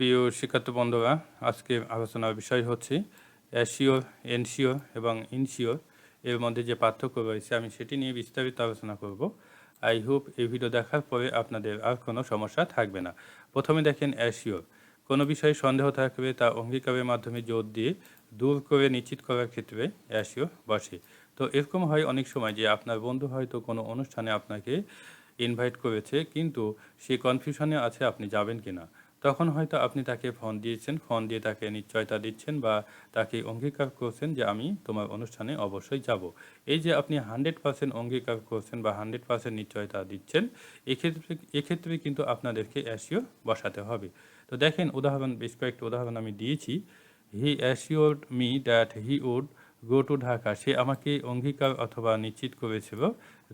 প্রিয় শিক্ষার্থী বন্ধুরা, আজকে আলোচনার বিষয় হচ্ছে অ্যাসিওর এনসিওর এবং ইনসিওর এর মধ্যে যে পার্থক্য রয়েছে, আমি সেটি নিয়ে বিস্তারিত আলোচনা করব। আই হোপ এই ভিডিও দেখার পরে আপনাদের আর কোনো সমস্যা থাকবে না। প্রথমে দেখেন অ্যাসিওর কোনো বিষয়ে সন্দেহ থাকবে তা অঙ্গীকারের মাধ্যমে জোর দিয়ে দূর করে নিশ্চিত করার ক্ষেত্রে অ্যাসিওর বসে। তো এরকম হয় অনেক সময় যে আপনার বন্ধু হয়তো কোনো অনুষ্ঠানে আপনাকে ইনভাইট করেছে, কিন্তু সে কনফিউশনে আছে আপনি যাবেন কি না তখন হয়তো আপনি তাকে ফোন দিয়েছেন, ফোন দিয়ে তাকে নিশ্চয়তা দিচ্ছেন বা তাকে অঙ্গীকার করছেন যে আমি তোমার অনুষ্ঠানে অবশ্যই যাব। এই যে আপনি হান্ড্রেড পার্সেন্ট অঙ্গীকার করছেন বা হান্ড্রেড পার্সেন্ট নিশ্চয়তা দিচ্ছেন, এক্ষেত্রে এক্ষেত্রে কিন্তু আপনাদেরকে অ্যাসিওর বসাতে হবে। তো দেখেন উদাহরণ, বেশ কয়েকটি উদাহরণ আমি দিয়েছি। He assured me that he would go to Dhaka. সে আমাকে অঙ্গীকার অথবা নিশ্চিত করেছিল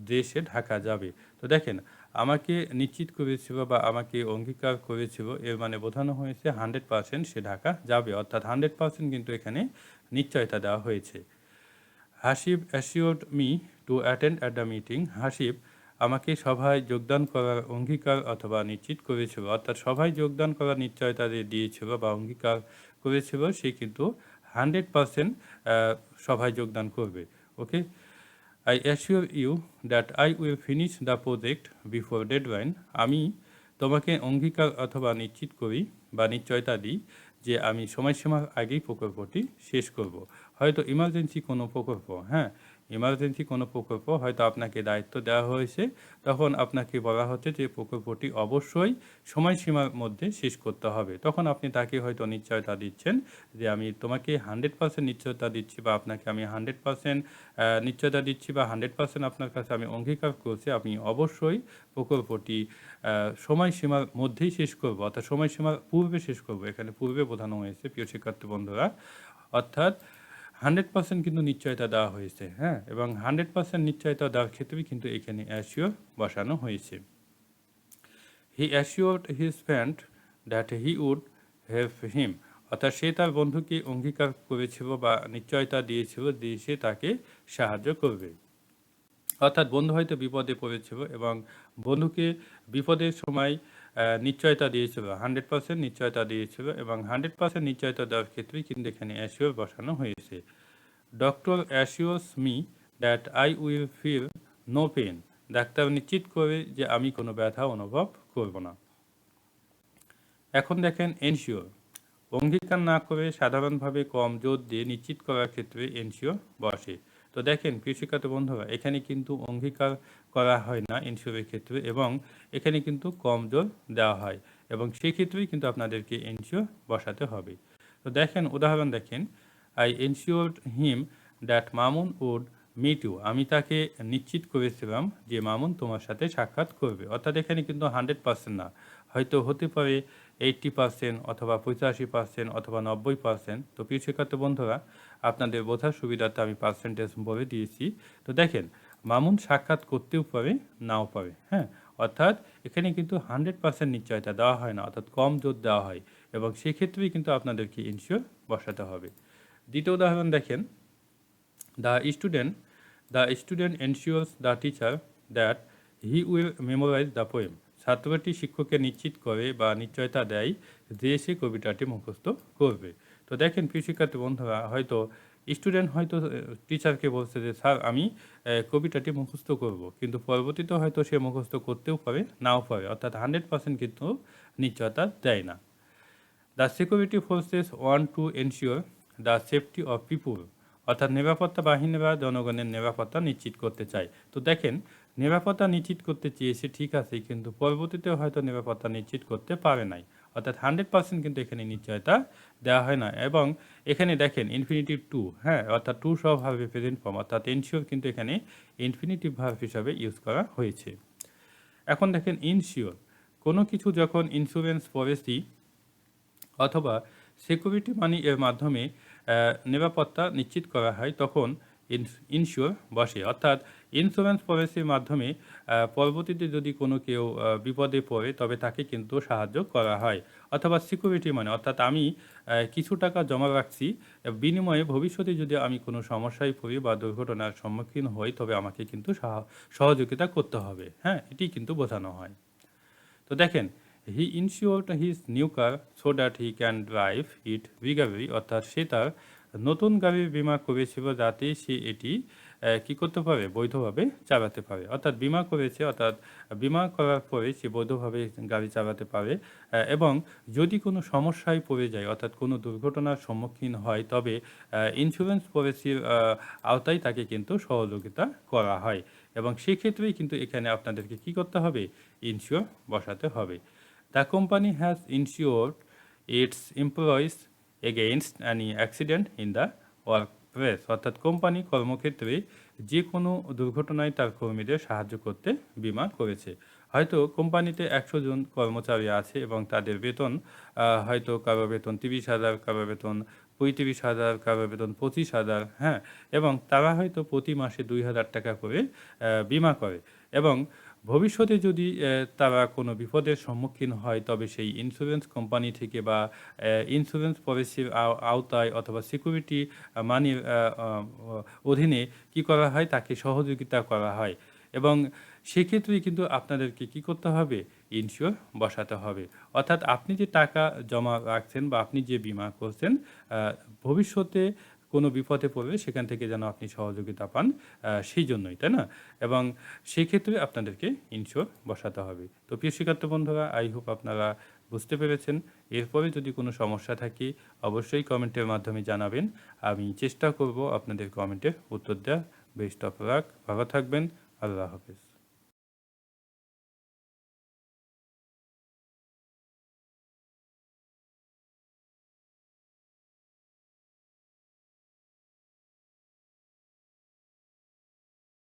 যে সে ঢাকা যাবে। তো দেখেন আমাকে নিশ্চিত করেছিল বা আমাকে অঙ্গীকার করেছিল, এর মানে বোঝানো হয়েছে হান্ড্রেড পার্সেন্ট সে ঢাকা যাবে। অর্থাৎ হান্ড্রেড পার্সেন্ট কিন্তু এখানে নিশ্চয়তা দেওয়া হয়েছে। Hasib assured me to attend at the meeting Hasib আমাকে সভায় যোগদান করার অঙ্গীকার অথবা নিশ্চিত করেছিল, অর্থাৎ সভায় যোগদান করার নিশ্চয়তা দিয়েছিল বা অঙ্গীকার করেছিল, সে কিন্তু হান্ড্রেড পার্সেন্ট সভায় যোগদান করবে। Okay? I assure you that I will finish the project before deadline আমি তোমাকে অঙ্গীকার অথবা নিশ্চিত করি বা নিশ্চয়তা দিই যে আমি সময়সীমার আগেই প্রকল্পটি শেষ করব। হয়তো ইমার্জেন্সি কোনো প্রকল্প হ্যাঁ? ইমার্জেন্সি কোনো প্রকল্প হয়তো আপনাকে দায়িত্ব দেওয়া হয়েছে, তখন আপনাকে বলা হচ্ছে যে প্রকল্পটি অবশ্যই সময়সীমার মধ্যে শেষ করতে হবে। তখন আপনি তাকে হয়তো নিশ্চয়তা দিচ্ছেন যে আমি তোমাকে হান্ড্রেড পার্সেন্ট নিশ্চয়তা দিচ্ছি বা আপনাকে আমি হান্ড্রেড পার্সেন্ট নিশ্চয়তা দিচ্ছি বা হান্ড্রেড পার্সেন্ট আপনার কাছে আমি অঙ্গীকার করছি আমি অবশ্যই প্রকল্পটি সময়সীমার মধ্যেই শেষ করব, অর্থাৎ সময়সীমার পূর্বে শেষ করব। এখানে পূর্বে বোঝানো হয়েছে প্রিয় শিক্ষার্থী বন্ধুরা। অর্থাৎ হান্ড্রেড পার্সেন্ট কিন্তু নিশ্চয়তা দেওয়া হয়েছে হ্যাঁ? এবং হান্ড্রেড পার্সেন্ট নিশ্চয়তা দেওয়ার ক্ষেত্রে কিন্তু এখানে অ্যাসিওর বসানো হয়েছে। He assured his friend that he would help him অর্থাৎ সে তার বন্ধুকে অঙ্গীকার করেছিল বা নিশ্চয়তা দিয়েছিল যে সে তাকে সাহায্য করবে। অর্থাৎ বন্ধু হয়তো বিপদে পড়েছিল এবং বন্ধুকে বিপদের সময় নিশ্চয়তা দিয়েছিল, হান্ড্রেড পার্সেন্ট নিশ্চয়তা দিয়েছিল এবং হান্ড্রেড পার্সেন্ট নিশ্চয়তা দেওয়ার ক্ষেত্রে কিন্তু এখানে অ্যাসিওর বসানো হয়েছে। Doctor assures me that I will feel no pain doctor নিশ্চিত করে যে আমি কোনো ব্যথা অনুভব করব না। এখন দেখেন এনশিওর। অঙ্গীকার না করে সাধারণভাবে কম জোর দিয়ে নিশ্চিত করার ক্ষেত্রে এনশিওর বসে। তো দেখেন কৃষিকাত বন্ধুরা, এখানে কিন্তু অঙ্গীকার করা হয় না এনশিওরের ক্ষেত্রে এবং এখানে কিন্তু কম জোর দেওয়া হয় এবং সেক্ষেত্রেই কিন্তু আপনাদেরকে এনশিওর বসাতে হবে। তো দেখেন, উদাহরণ দেখেন I ensure him that Mamun would meet আমি তাকে নিশ্চিত করেছিলাম যে মামুন তোমার সাথে সাক্ষাৎ করবে। অর্থাৎ এখানে কিন্তু হান্ড্রেড পার্সেন্ট না। হয়তো হতে পারে এইটটি পার্সেন্ট অথবা পঁচাশি পার্সেন্ট অথবা নব্বই পার্সেন্ট। তো প্রিয় শিক্ষার্থী বন্ধুরা, আপনাদের বোঝার সুবিধাতে আমি পার্সেন্টেজ বলে দিয়েছি। তো দেখেন, মামুন সাক্ষাৎ করতেও পারে, নাও পারে হ্যাঁ? অর্থাৎ এখানে কিন্তু হান্ড্রেড পার্সেন্ট নিশ্চয়তা দেওয়া হয় না, অর্থাৎ কম জোর দেওয়া হয় এবং সেক্ষেত্রেই কিন্তু আপনাদেরকে ইনশিওর বসাতে হবে। দ্বিতীয় উদাহরণ দেখেন। The student the student ensures the teacher that he will memorise the poem ছাত্রটি শিক্ষককে নিশ্চিত করে বা নিশ্চয়তা দেয় যে সে কবিতাটি মুখস্থ করবে। তো দেখেন, প্রিয় শিক্ষার্থী বন্ধুরা, হয়তো স্টুডেন্ট হয়তো টিচারকে বলছে যে, স্যার, আমি কবিতাটি মুখস্থ করব। কিন্তু পরবর্তীতে হয়তো সে মুখস্থ করতেও পারে, নাও পারে। অর্থাৎ হান্ড্রেড পার্সেন্ট কিন্তু নিশ্চয়তা দেয় না। The security forces want to ensure the safety of people অর্থাৎ নিরাপত্তা বাহিনীরা জনগণের নিরাপত্তা নিশ্চিত করতে চায়। তো দেখেন, নিরাপত্তা নিশ্চিত করতে চেয়েছে ঠিক আছে, কিন্তু পরবর্তীতে হয়তো নিরাপত্তা নিশ্চিত করতে পারে নাই। অর্থাৎ হান্ড্রেড পার্সেন্ট কিন্তু এখানে নিশ্চয়তা দেওয়া হয় না। এবং এখানে দেখেন ইনফিনিটিভ টু হ্যাঁ অর্থাৎ টু সহ ভাবে প্রেজেন্ট ফর্ম অর্থাৎ এনশিওর কিন্তু এখানে ইনফিনিটিভ ভার্ব হিসাবে ইউজ করা হয়েছে। এখন দেখেন ইনশিওর কোনো কিছু যখন ইন্স্যুরেন্স পলিসি অথবা সিকিউরিটি মানি এর মাধ্যমে নিরাপত্তা নিশ্চিত করা হয়, তখন ইনশিওর বসে। অর্থাৎ ইন্স্যুরেন্স পলিসির মাধ্যমে পরবর্তীতে যদি কোনো কেউ বিপদে পড়ে, তবে তাকে কিন্তু সাহায্য করা হয়। অথবা সিকিউরিটি মানে অর্থাৎ আমি কিছু টাকা জমা রাখছি, বিনিময়ে ভবিষ্যতে যদি আমি কোনো সমস্যায় পড়ি বা দুর্ঘটনার সম্মুখীন হই, তবে আমাকে কিন্তু সহযোগিতা করতে হবে। হ্যাঁ এটি কিন্তু বোঝানো হয়। তো দেখেন he insured his new car so that he can drive it regularly অর্থাৎ সে তার নতুন গাড়ির বিমা করেছিল যাতে সে এটি কি করতে পারে? বৈধভাবে চালাতে পারে। অর্থাৎ বিমা করেছে, অর্থাৎ বিমা করার পরে সে বৈধভাবে গাড়ি চালাতে পারে এবং যদি কোনো সমস্যায় পড়ে যায়, অর্থাৎ কোনো দুর্ঘটনার সম্মুখীন হয়, তবে ইন্স্যুরেন্স পলিসির আওতায় তাকে কিন্তু সহযোগিতা করা হয়। এবং সেক্ষেত্রেই কিন্তু এখানে আপনাদেরকে কি করতে হবে? ইনশিওর বসাতে হবে। Company has insured its employees against any accident in the workplace অর্থাৎ কোম্পানি কর্মক্ষেত্রে যে কোনো দুর্ঘটনায় তার কর্মীদের সাহায্য করতে বিমা করেছে। হয়তো কোম্পানিতে একশো জন কর্মচারী আছে এবং তাদের বেতন হয়তো কারও বেতন তিরিশ হাজার, কারও বেতন পঁয়ত্রিশ হাজার, কারও বেতন পঁচিশ হাজার হ্যাঁ এবং তারা হয়তো প্রতি মাসে দুই হাজার টাকা করে বিমা করে। এবং ভবিষ্যতে যদি তারা কোনো বিপদের সম্মুখীন হয়, তবে সেই ইন্স্যুরেন্স কোম্পানি থেকে বা ইন্স্যুরেন্স পলিসির আওতায় অথবা সিকিউরিটি মানির অধীনে কি করা হয়? তাকে সহযোগিতা করা হয়। এবং সেক্ষেত্রে কিন্তু আপনাদেরকে কি করতে হবে? ইনশিওর বসাতে হবে। অর্থাৎ আপনি যে টাকা জমা রাখছেন বা আপনি যে বিমা করছেন ভবিষ্যতে কোনো বিপদে পড়লে সেখান থেকে যেন আপনি সহযোগিতা পান সেই জন্যই, তাই না? এবং সেই ক্ষেত্রে আপনাদেরকে ইনশিওর বসাতে হবে। তো প্রিয় শিক্ষার্থী বন্ধুরা আই হোপ আপনারা বুঝতে পেরেছেন। এরপরে যদি কোনো সমস্যা থাকে, অবশ্যই কমেন্টের মাধ্যমে জানাবেন। আমি চেষ্টা করব আপনাদের কমেন্টের উত্তর দেওয়া বেস্ট অফ লাক ভালো থাকবেন। আল্লাহ হাফিজ।